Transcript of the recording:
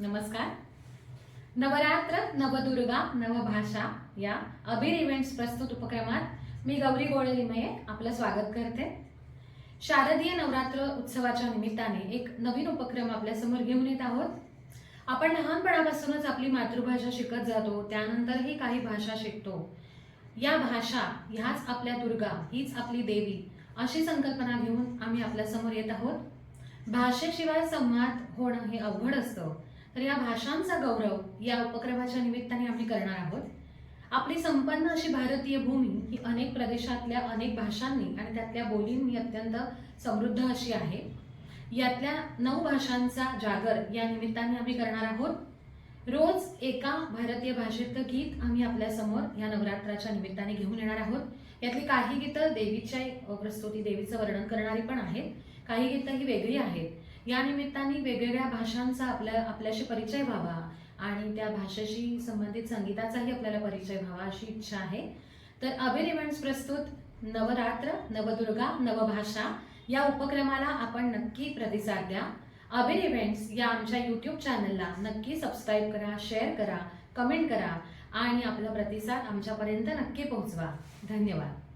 नमस्कार. नवरात्र नवदुर्गा नवभाषा या अबीर इव्हेंट्स प्रस्तुत उपक्रमात मी गौरी गोळे लिमये आपलं स्वागत करते. शारदीय नवरात्र उत्सवाच्या निमित्ताने एक नवीन उपक्रम आपल्यासमोर घेऊन येत आहोत. आपण लहानपणापासूनच आपली मातृभाषा शिकत जातो त्यानंतरही काही भाषा शिकतो. या भाषा ह्याच आपल्या दुर्गा हीच आपली देवी अशी संकल्पना घेऊन आम्ही आपल्यासमोर येत आहोत. भाषेशिवाय संवाद होणं हे अवघड असतं. तर या भाषांचा गौरव या उपक्रमाच्या निमित्ताने आम्ही करणार आहोत. आपली संपन्न अशी भारतीय भूमी ही अनेक प्रदेशातल्या अनेक भाषांनी आणि त्यातल्या बोलींनी अत्यंत समृद्ध अशी आहे. यातल्या नऊ भाषांचा जागर या निमित्ताने आम्ही करणार आहोत. रोज एका भारतीय भाषेतलं गीत आम्ही आपल्यासमोर या नवरात्राच्या निमित्ताने घेऊन येणार आहोत. यातली काही गीतं देवीच्या प्रस्तुती देवीचं वर्णन करणारी पण आहेत. काही गीतं ही वेगळी आहेत. या निमित्ताने वेगवेगळ्या भाषांचा आपल्या आपल्याशी परिचय व्हावा आणि त्या भाषेशी संबंधित संगीताचाही आपल्याला परिचय व्हावा अशी इच्छा आहे. तर अबेर इव्हेंट्स प्रस्तुत नवरात्र नवदुर्गा नवभाषा या उपक्रमाला आपण नक्की प्रतिसाद द्या. अबीर इव्हेंट्स या आमच्या यूट्यूब चॅनलला नक्की सबस्क्राईब करा शेअर करा कमेंट करा आणि आपला प्रतिसाद आमच्यापर्यंत नक्की पोहोचवा. धन्यवाद.